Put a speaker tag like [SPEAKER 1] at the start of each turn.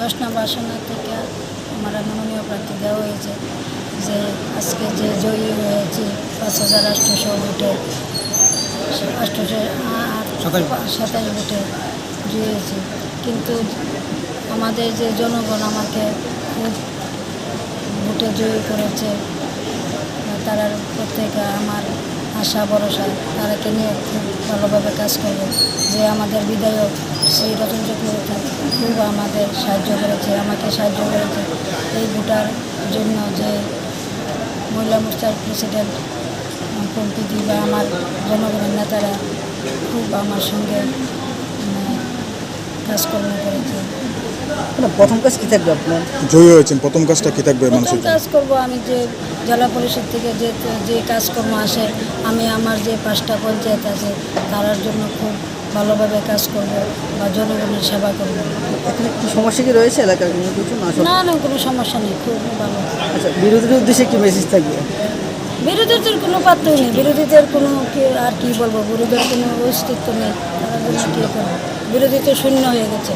[SPEAKER 1] দশ নম্বর থেকে আমার মনোনীয় প্রার্থী দেওয়া হয়েছে যে আজকে যে জয়ী হয়েছে পাঁচ হাজার আটশোশো ভোটে আটশোশো সাতাশ ভোটে। জয়ী কিন্তু আমাদের যে জনগণ আমাকে খুব ভোটে জয়ী করেছে তারা প্রত্যেকে আমার আশা ভরসা তারাকে নিয়ে খুব ভালোভাবে কাজ করবে। যে আমাদের বিধায়ক শ্রী রতন চক্রবর্তী খুব আমাদের সাহায্য করেছে আমাকে সাহায্য করেছে। এই গোটার জন্য যে মহিলা মোর্চার প্রেসিডেন্ট পম্পিদি বা আমার জনগণের নেতারা খুব আমার সঙ্গে মানে, কাজকর্ম করেছে।
[SPEAKER 2] প্রথম কাজ কী থাকবে আপনার?
[SPEAKER 3] জয়ী হয়েছেন প্রথম কাজটা কি থাকবে মানুষের
[SPEAKER 1] কাজ করব আমি যে জেলা পরিষদ থেকে যে যে কাজকর্ম আসে আমি আমার যে পাঁচটা পঞ্চায়েত আছে তারার জন্য খুব ভালোভাবে কাজ করব বা জনগণের সেবা করব।
[SPEAKER 2] এখানে কি সমস্যা কি রয়েছে এলাকার কোনো কিছু না
[SPEAKER 1] না না কোনো সমস্যা নেই খুব ভালো।
[SPEAKER 2] আচ্ছা বিরোধীদের উদ্দেশ্যে কি মেসেজ থাকবে?
[SPEAKER 1] বিরোধীদের কোনো পাত্রই নেই বিরোধীদের কোনো কি আর কি বলব বিরোধীদের কোনো অস্তিত্ব নেই তারা জন্য কী করব? বিরোধী তো শূন্য হয়ে গেছে।